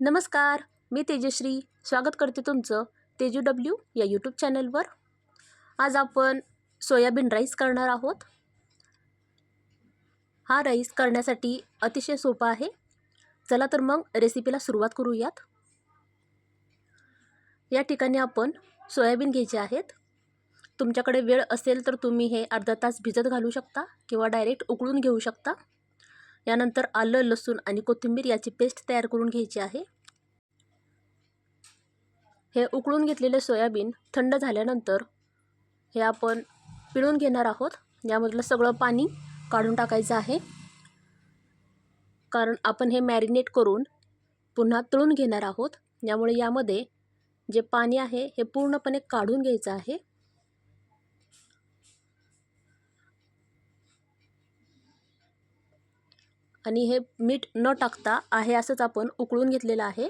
नमस्कार मी तेजश्री. स्वागत करते तुमचं तेजू डब्ल्यू या यूट्यूब चॅनलवर. आज आपण सोयाबीन राईस करणार आहोत. हा राईस करण्यासाठी अतिशय सोपा आहे. चला तर मग रेसिपीला सुरुवात करूयात. या ठिकाणी आपण सोयाबीन घ्यायचे आहेत. तुमच्याकडे वेळ असेल तर तुम्ही हे अर्धा तास भिजत घालू शकता किंवा डायरेक्ट उकळून घेऊ शकता. यानंतर आलं लसूण आणि कोथिंबीर याची पेस्ट तयार करून घ्यायची आहे. हे उकळून घेतलेले सोयाबीन थंड झाल्यानंतर हे आपण पिळून घेणार आहोत. यामधलं सगळं पाणी काढून टाकायचं आहे. कारण आपण हे मॅरिनेट करून पुन्हा तळून घेणार आहोत. यामुळे यामध्ये जे पाणी आहे हे पूर्णपणे काढून घ्यायचं आहे. आणि हे मीठ न टाकता आहे असंच आपण उकळून घेतलेलं आहे.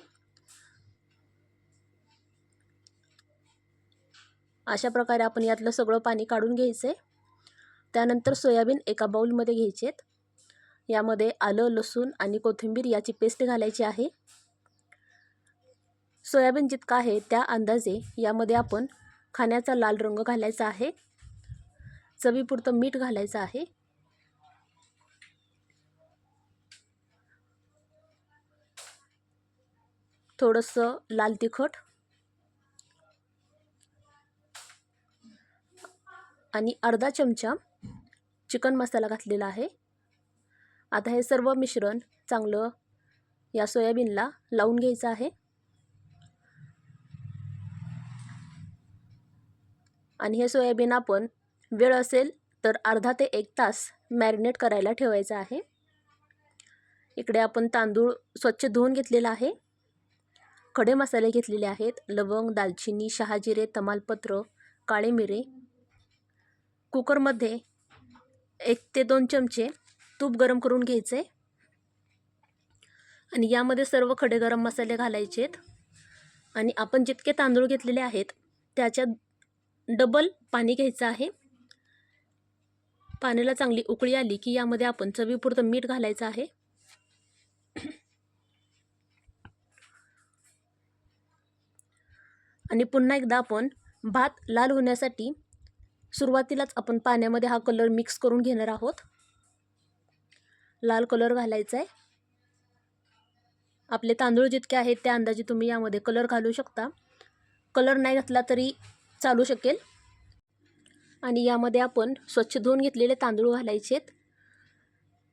अशा प्रकारे आपण यातलं सगळं पाणी काढून घ्यायचं आहे त्यानंतर सोयाबीन एका बाऊलमध्ये घ्यायचे आहेत यामध्ये आलं लसूण आणि कोथिंबीर याची पेस्ट घालायची आहे. सोयाबीन जितका आहे त्या अंदाजे यामध्ये आपण खाण्याचा लाल रंग घालायचा आहे. चवीपुरतं मीठ घालायचं आहे. थोडंसं लाल तिखट. आणि अर्धा चमचा चिकन मसाला घातलेला आहे. आता हे सर्व मिश्रण चांगलं या सोयाबीनला लावून घ्यायचं आहे. आणि हे सोयाबीन आपण वेळ असेल तर अर्धा ते एक तास मॅरिनेट करायला ठेवायचं आहे. इकडे आपण तांदूळ स्वच्छ धुवून घेतलेला आहे. खडे मसाले घेतलेले आहेत. लवंग दालचिनी शहाजिरे तमालपत्र काळे मिरे. कुकरमध्ये एक ते दोन चमचे तूप गरम करून घ्यायचे. आणि यामध्ये सर्व खडे गरम मसाले घालायचेत. आणि आपण जितके तांदूळ घेतलेले आहेत त्याच्या डबल पाणी घ्यायचं आहे. पाण्याला चांगली उकळी आली की यामध्ये आपण चवीपुरतं मीठ घालायचं आहे. आणि पुन्हा एकदा आपण भात लाल होण्यासाठी सुरुवातीलाच आपण पाण्यामध्ये हा कलर मिक्स करून घेणार आहोत. लाल कलर घालायचा आहे आपले तांदूळ जितके आहेत त्या अंदाजे तुम्ही यामध्ये कलर घालू शकता. कलर नाही घातला तरी चालू शकेल. आणि यामध्ये आपण स्वच्छ धुवून घेतलेले तांदूळ घालायचे आहेत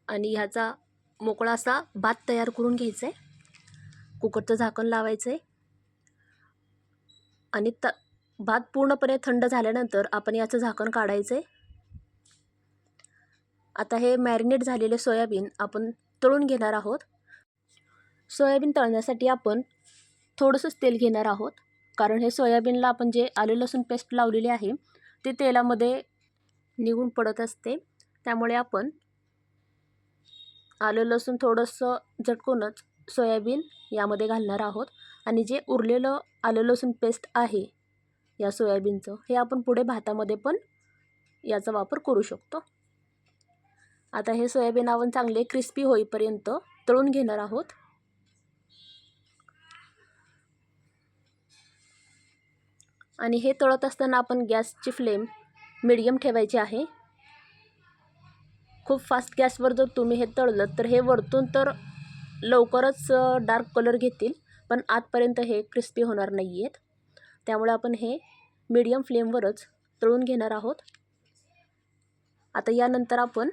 आणि ह्याचा मोकळा असा भात तयार करून घ्यायचा आहे कुकरचं झाकण लावायचं आहे आणि त भात पूर्णपणे थंड झाल्यानंतर आपण याचं झाकण काढायचं आहे आता हे मॅरिनेट झालेले सोयाबीन आपण तळून घेणार आहोत. सोयाबीन तळण्यासाठी आपण थोडंसंच तेल घेणार आहोत. कारण हे सोयाबीनला आपण जे आलू लसूण पेस्ट लावलेली आहे ते तेलामध्ये निघून पडत असते. त्यामुळे आपण आलं लसूण थोडंसं झटकूनच सोयाबीन यामध्ये घालणार आहोत. आणि जे उरलेलं आलं लसूण पेस्ट आहे या सोयाबीनचं हे आपण पुढे भातामध्ये पण याचा वापर करू शकतो. आता हे सोयाबीन आपण चांगले क्रिस्पी होईपर्यंत तळून घेणार आहोत. आणि हे तळत असताना आपण गॅसची फ्लेम मिडियम ठेवायची आहे. खूप फास्ट गॅसवर जर तुम्ही हे तळलं तर हे वरतून तर लवकरच डार्क कलर घेतील. पण आतपर्यंत हे क्रिस्पी होणार नाही आहेत त्यामुळे आपण हे मीडियम फ्लेमवरच तळून घेणार आहोत. आता यानंतर आपण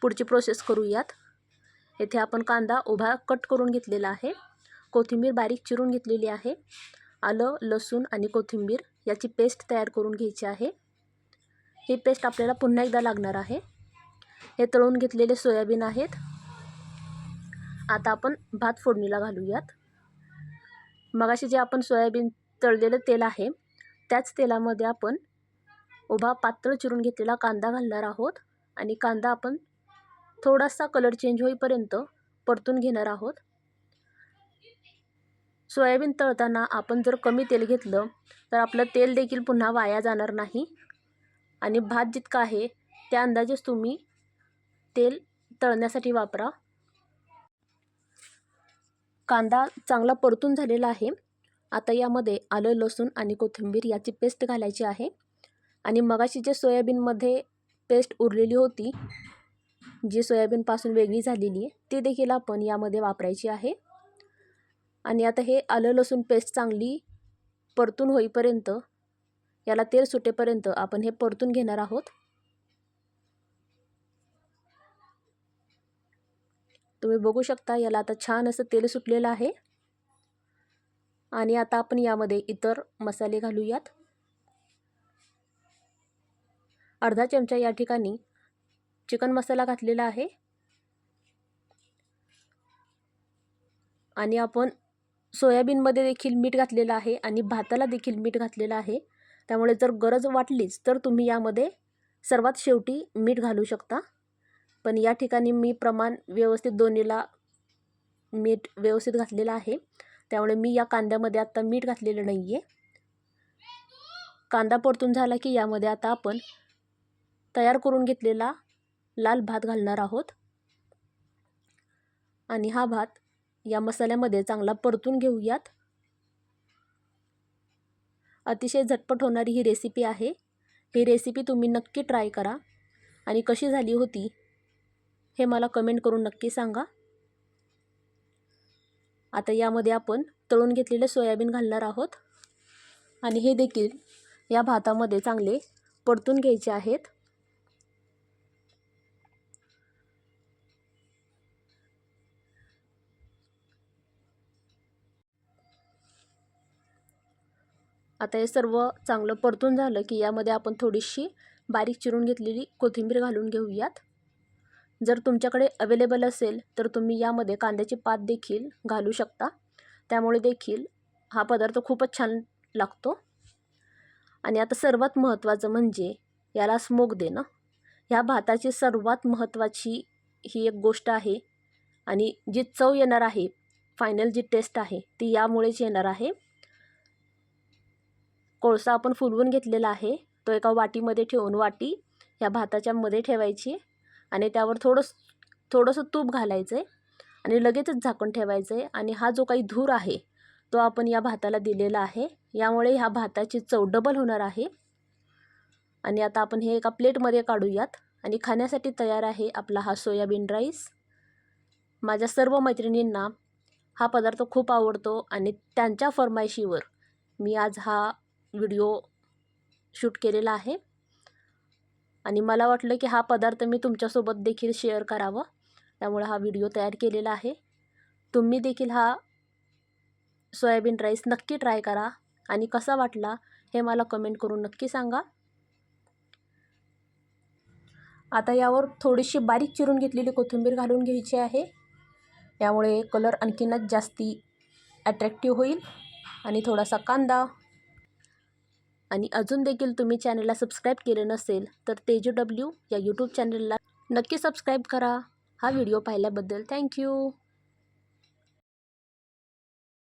पुढची प्रोसेस करूयात. येथे आपण कांदा उभा कट करून घेतलेला आहे. कोथिंबीर बारीक चिरून घेतलेली आहे. आलं लसूण आणि कोथिंबीर याची पेस्ट तयार करून घ्यायची आहे. ही पेस्ट आपल्याला पुन्हा एकदा लागणार आहे. हे तळून घेतलेले सोयाबीन आहेत. आता आपण भात फोडणीला घालूयात. मगाशी जे आपण सोयाबीन तळलेलं तेल आहे त्याच तेलामध्ये आपण उभा पातळ चिरून घेतलेला कांदा घालणार आहोत आणि कांदा आपण थोडासा कलर चेंज होईपर्यंत परतून घेणार आहोत. सोयाबीन तळताना आपण जर कमी तेल घेतलं तर आपलं तेल देखील पुन्हा वाया जाणार नाही आणि भात जितका आहे त्या अंदाजेच तुम्ही तेल तळण्यासाठी वापरा. कांदा चांगला परतून झालेला आहे. आता यामध्ये आलं लसूण आणि कोथिंबीर याची पेस्ट घालायची आहे. आणि मगाशी जे सोयाबीनमध्ये पेस्ट उरलेली होती जी सोयाबीनपासून वेगळी झालेली आहे ती देखील आपण यामध्ये वापरायची आहे. आणि आता हे आलं लसूण पेस्ट चांगली परतून होईपर्यंत याला तेल सुटेपर्यंत आपण हे परतून घेणार आहोत. तुम्ही बघू शकता याला आता छान असं तेल सुटलेलं आहे. आणि आता आपण यामध्ये इतर मसाले घालूयात. अर्धा चमचा या ठिकाणी चिकन मसाला घातलेला आहे. आणि आपण सोयाबीनमध्ये देखील मीठ घातलेलं आहे आणि भाताला देखील मीठ घातलेलं आहे. त्यामुळे जर गरज वाटलीच तर तुम्ही यामध्ये सर्वात शेवटी मीठ घालू शकता. पण या ठिकाणी मी प्रमाण व्यवस्थित दोन्हीला मीठ व्यवस्थित घातलेलं आहे. त्यामुळे मी या कांद्यामध्ये आत्ता मीठ घातलेलं नाही आहे कांदा परतून झाला की यामध्ये आता आपण तयार करून घेतलेला लाल भात घालणार आहोत. आणि हा भात या मसाल्यामध्ये चांगला परतून घेऊयात. अतिशय झटपट होणारी ही रेसिपी आहे. ही रेसिपी तुम्ही नक्की ट्राय करा. आणि कशी झाली होती हे मला कमेंट करून नक्की सांगा. आता यामध्ये आपण तळून घेतलेले सोयाबीन घालणार आहोत. आणि हे देखील या भातामध्ये चांगले परतून घ्यायचे आहेत. आता हे सर्व चांगलं परतून झालं की यामध्ये आपण थोडीशी बारीक चिरून घेतलेली कोथिंबीर घालून घेऊयात. जर तुमच्याकडे अवेलेबल असेल तर तुम्ही यामध्ये कांद्याची पात देखील घालू शकता. त्यामुळे देखील हा पदार्थ खूपच छान लागतो. आणि आता सर्वात महत्त्वाचं म्हणजे याला स्मोक देणं. ह्या भाताची सर्वात महत्त्वाची ही एक गोष्ट आहे. आणि जी चव येणार आहे फायनल जी टेस्ट आहे ती यामुळेच येणार आहे. कोळसा आपण फुलवून घेतलेला आहे तो एका वाटीमध्ये ठेवून वाटी ह्या भाताच्यामध्ये ठेवायची. आणि त्यावर थोडंस थोडंसं तूप घालायचं आहे आणि लगेचच झाकण ठेवायचं आहे आणि हा जो काही धूर आहे तो आपण या भाताला दिलेला आहे. यामुळे ह्या भाताची चव डबल होणार आहे. आणि आता आपण हे एका प्लेटमध्ये काढूयात. आणि खाण्यासाठी तयार आहे आपला हा सोयाबीन राईस. माझ्या सर्व मैत्रिणींना हा पदार्थ खूप आवडतो आणि त्यांच्या फरमायशीवर मी आज हा व्हिडिओ शूट केलेला आहे. आणि मला वाटलं की हा पदार्थ मी तुमच्यासोबत देखील शेअर करावं. त्यामुळे हा व्हिडिओ तयार केलेला आहे. तुम्ही देखील हा सोयाबीन राईस नक्की ट्राय करा. आणि कसा वाटला हे मला कमेंट करून नक्की सांगा. आता यावर थोडीशी बारीक चिरून घेतलेली कोथिंबीर घालून घ्यायची आहे. यामुळे कलर आणखीनच जास्ती ॲट्रॅक्टिव्ह होईल. आणि थोडासा कांदा आणि अजून देखील तुम्ही चॅनलला सबस्क्राईब केलं नसेल तर तेजू डब्ल्यू या यूट्यूब चॅनलला नक्की सबस्क्राईब करा. हा व्हिडिओ पाहिल्याबद्दल थँक्यू